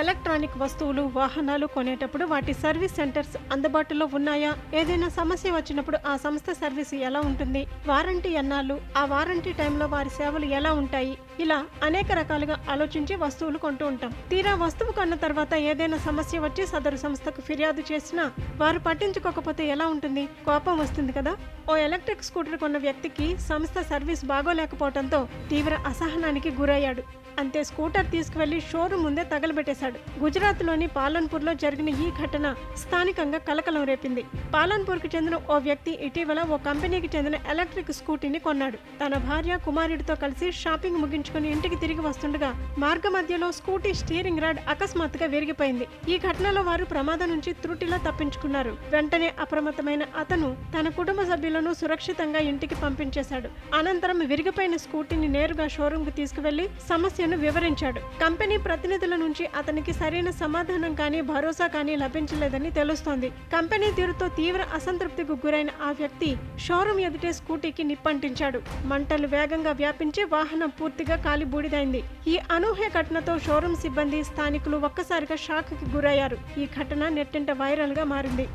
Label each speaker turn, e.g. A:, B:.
A: Electronic వస్తువులు వాహనాలు కొనేటప్పుడు వాటి సర్వీస్ సెంటర్స్ అందుబాటులో ఉన్నాయా? ఏదైనా సమస్య వచ్చినప్పుడు ఆ సంస్థ సర్వీస్ ఎలా ఉంటుంది? వారంటీ ఎన్నాళ్ళు? ఆ వారంటీ టైంలో వారి సేవలు ఎలా ఉంటాయి? ఇలా అనేక రకాలుగా ఆలోచించి వస్తువులు కొంటూ ఉంటాం. తీరా వస్తువు కొన్న తర్వాత ఏదైనా సమస్య వచ్చి సదరు సంస్థకు ఫిర్యాదు చేసినా వారు పట్టించుకోకపోతే ఎలా ఉంటుంది? కోపం వస్తుంది కదా? ఓ ఎలక్ట్రిక్ స్కూటర్ కొన్న వ్యక్తికి సంస్థ సర్వీస్ బాగోలేకపోవడంతో తీవ్ర అసహనానికి గురయ్యాడు. అంతే స్కూటర్ తీసుకువెళ్ళి షోరూమ్ ముందే తగలబెట్టేశాడు. గుజరాత్లోని పాలన్పూర్లో జరిగిన ఈ ఘటన స్థానికంగా కలకలం రేపింది. పాలన్పూర్కి చెందిన ఓ వ్యక్తి ఇటీవల ఓ కంపెనీకి చెందిన ఎలక్ట్రిక్ స్కూటీని కొన్నాడు. తన భార్య కుమారుడితో కలిసి షాపింగ్ ముగించుకుని ఇంటికి తిరిగి వస్తుండగా మార్గ మధ్యలో స్కూటీ స్టీరింగ్ రాడ్ అకస్మాత్తుగా విరిగిపోయింది. ఈ ఘటనలో వారు ప్రమాదం నుంచి త్రుటిలో తప్పించుకున్నారు. వెంటనే అప్రమత్తమైన అతను తన కుటుంబ సభ్యులను సురక్షితంగా ఇంటికి పంపించేశాడు. అనంతరం విరిగిపోయిన స్కూటీని నేరుగా షోరూంకు తీసుకువెళ్ళి సమస్యను వివరించాడు. కంపెనీ ప్రతినిధుల నుంచి అతని దానికి సరైన సమాధానం కానీ భరోసా కానీ లభించలేదని తెలుస్తోంది. కంపెనీ తీరుతో తీవ్ర అసంతృప్తికి గురైన ఆ వ్యక్తి షోరూమ్ ఎదుటే స్కూటీకి నిప్పంటించాడు. మంటలు వేగంగా వ్యాపించి వాహనం పూర్తిగా కాలిబూడిదైంది. ఈ అనూహ్య ఘటనతో షోరూమ్ సిబ్బంది స్థానికులు ఒక్కసారిగా షాక్కి గురయ్యారు. ఈ ఘటన నెట్టింట వైరల్గా మారింది.